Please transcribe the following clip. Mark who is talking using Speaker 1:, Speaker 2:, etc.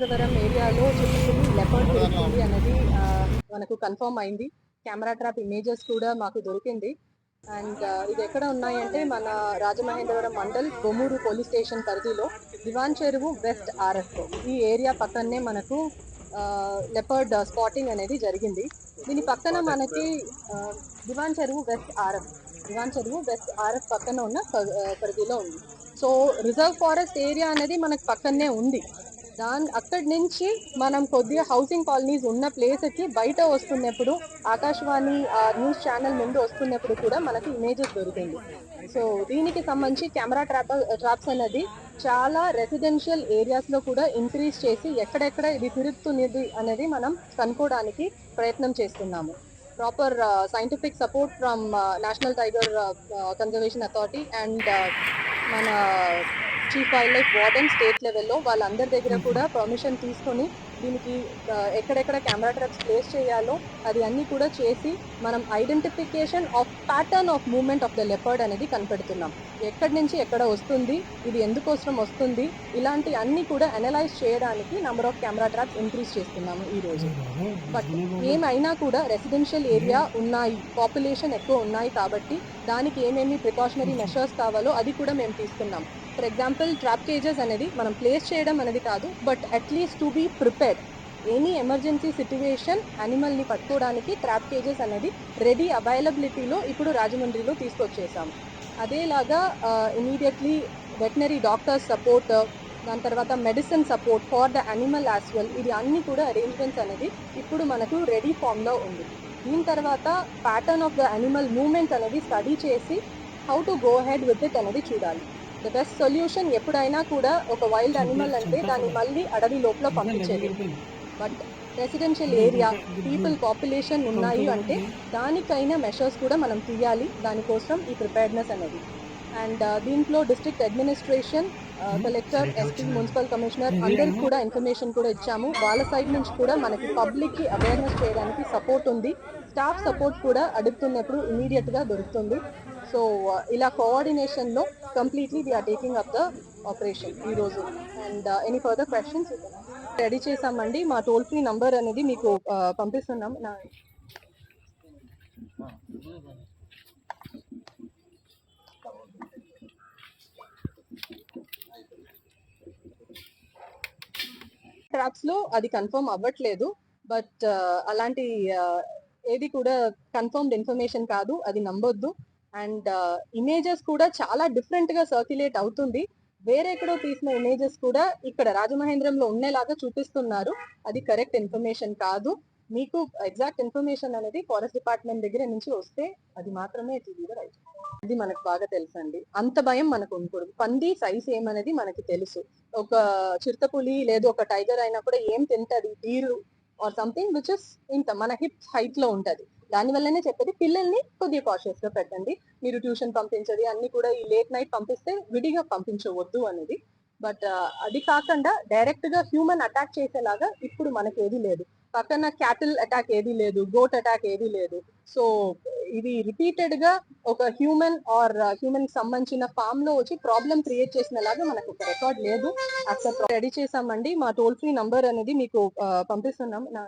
Speaker 1: రామచంద్రవరం ఏరియాలో చిక్కుకుని లెపర్డ్ దొరికింది అనేది మనకు కన్ఫర్మ్ అయింది. కెమెరా ట్రాప్ ఇమేజెస్ కూడా మాకు దొరికింది. అండ్ ఇది ఎక్కడ ఉన్నాయంటే మన రాజమహేంద్రవరం మండల్ బొమ్మూరు పోలీస్ స్టేషన్ పరిధిలో దివాన్ చెరువు వెస్ట్ ఆర్ఎఫ్ ఈ ఏరియా పక్కనే మనకు లెపర్డ్ స్పాటింగ్ అనేది జరిగింది. దీని పక్కన మనకి దివాన్ చెరువు వెస్ట్ ఆర్ఎఫ్. దివాన్ చెరువు వెస్ట్ ఆర్ఎఫ్ పక్కన ఉన్న ప- పరిధిలో ఉంది. సో రిజర్వ్ ఫారెస్ట్ ఏరియా అనేది మనకు పక్కనే ఉంది. దాని అక్కడి నుంచి మనం కొద్దిగా హౌసింగ్ కాలనీస్ ఉన్న ప్లేస్కి బయట వస్తున్నప్పుడు ఆకాశవాణి న్యూస్ ఛానల్ ముందు వస్తున్నప్పుడు కూడా మనకి ఇమేజెస్ దొరికింది సో దీనికి సంబంధించి కెమెరా ట్రాప్ ట్రాప్స్ అనేది చాలా రెసిడెన్షియల్ ఏరియాస్లో కూడా ఇంక్రీజ్ చేసి ఎక్కడెక్కడ ఇది తిరుగుతున్నది అనేది మనం కనుక్కోవడానికి ప్రయత్నం చేస్తున్నాము. Proper scientific support from national tiger conservation authority and మన chief wildlife warden state లెవెల్లో వాళ్ళందరి దగ్గర కూడా పర్మిషన్ తీసుకొని దీనికి ఎక్కడెక్కడ కెమెరా ట్రాప్స్ ప్లేస్ చేయాలో అది అన్ని కూడా చేసి మనం identification of pattern of movement of the leopard అనేది కనిపెడుతున్నాం. ఎక్కడి నుంచి ఎక్కడ వస్తుంది ఇది ఎందుకోసం వస్తుంది ఇలాంటి అన్ని కూడా అనలైజ్ చేయడానికి number of camera traps increase చేస్తున్నాము ఈ రోజు. బట్ ఏమైనా కూడా రెసిడెన్షియల్ ఏరియా ఉన్నాయి పాపులేషన్ ఎక్కువ ఉన్నాయి కాబట్టి దానికి ఏమేమి ప్రికాషనరీ మెషర్స్ కావాలో అది కూడా మేము తీసుకున్నాం. ఫర్ ఎగ్జాంపుల్ ట్రాప్ కేజెస్ అనేది మనం ప్లేస్ చేయడం అనేది కాదు but at least to be prepared any emergency situation అనిమల్ని పట్టుకోవడానికి ట్రాప్ కేజెస్ అనేది రెడీ అవైలబిలిటీలో ఇప్పుడు రాజమండ్రిలో తీసుకొచ్చేసాం. అదేలాగా ఇమీడియట్లీ వెటనరీ డాక్టర్స్ సపోర్ట్ దాని తర్వాత medicine support for the animal as well ఇది అన్ని కూడా అరేంజ్మెంట్స్ అనేది ఇప్పుడు మనకు రెడీ ఫామ్లో ఉంది. దీని తర్వాత pattern of the animal movement అనేది స్టడీ చేసి how to go ahead with it అనేది చూడాలి. ద బెస్ట్ సొల్యూషన్ ఎప్పుడైనా కూడా ఒక వైల్డ్ అనిమల్ అంటే దాన్ని మళ్ళీ అడవి లోపల పంపించేది. But residential area people population ఉన్నాయి అంటే దానికైనా మెషర్స్ కూడా మనం తీయాలి. దానికోసం ఈ ప్రిపేర్డ్నెస్ అనేది. అండ్ uh, దీంట్లో district administration uh, collector SP municipal commissioner అందరికి కూడా ఇన్ఫర్మేషన్ కూడా ఇచ్చాము. వాళ్ళ సైడ్ నుంచి కూడా మనకి పబ్లిక్కి అవేర్నెస్ చేయడానికి సపోర్ట్ ఉంది. స్టాఫ్ సపోర్ట్ కూడా అడుగుతున్నప్పుడు ఇమీడియట్గా దొరుకుతుంది. సో uh, ఇలా కోఆర్డినేషన్లో completely we're taking up the operation ఈ రోజు. And any further questions ready చేసామండి మా టోల్ ఫ్రీ నంబర్ అనేది మీకు uh, పంపిస్తున్నాం. నా ట్రాప్స్లో అది కన్ఫర్మ్ అవ్వట్లేదు. బట్ uh, అలాంటి ఏది కూడా కన్ఫర్మ్డ్ ఇన్ఫర్మేషన్ కాదు. అది నమ్మొద్దు. అండ్ ఇమేజెస్ కూడా చాలా డిఫరెంట్గా సర్క్యులేట్ అవుతుంది. వేరే ఎక్కడో తీసిన ఇమేజెస్ కూడా ఇక్కడ రాజమహేంద్రంలో ఉండేలాగా చూపిస్తున్నారు. అది కరెక్ట్ ఇన్ఫర్మేషన్ కాదు. మీకు ఎగ్జాక్ట్ ఇన్ఫర్మేషన్ అనేది ఫారెస్ట్ డిపార్ట్మెంట్ దగ్గర నుంచి వస్తే అది మాత్రమే అది రైట్. మనకు బాగా తెలుసు అండి అంత భయం మనకు ఉండకూడదు. పంది సైజ్ ఏమనేది మనకి తెలుసు. ఒక చిరుతపులి లేదు ఒక టైగర్ అయినా కూడా ఏం తింటది? తీరు ఆర్ సంథింగ్ విచ్ ఇస్ ఇంత మన హిప్ హైట్లో ఉంటది. దాని వల్లనే చెప్పేది పిల్లల్ని కొద్దిగా కాషియస్గా పెట్టండి. మీరు ట్యూషన్ పంపించది అన్ని కూడా ఈ లేట్ నైట్ పంపిస్తే విడిగా పంపించవద్దు అనేది. బట్ uh, అది కాకుండా డైరెక్ట్గా హ్యూమన్ అటాక్ చేసేలాగా ఇప్పుడు మనకి ఏది లేదు. పక్కన క్యాటిల్ అటాక్ ఏది లేదు గోట్ అటాక్ ఏది లేదు. సో ఇది రిపీటెడ్గా ఒక హ్యూమన్ ఆర్ హ్యూమన్ సంబంధించిన ఫామ్లో వచ్చి ప్రాబ్లం క్రియేట్ చేసిన లాగా మనకు ఒక రికార్డ్ లేదు. అసలు రెడీ చేసామండి మా టోల్ ఫ్రీ నంబర్ అనేది మీకు uh, పంపిస్తున్నాం. నా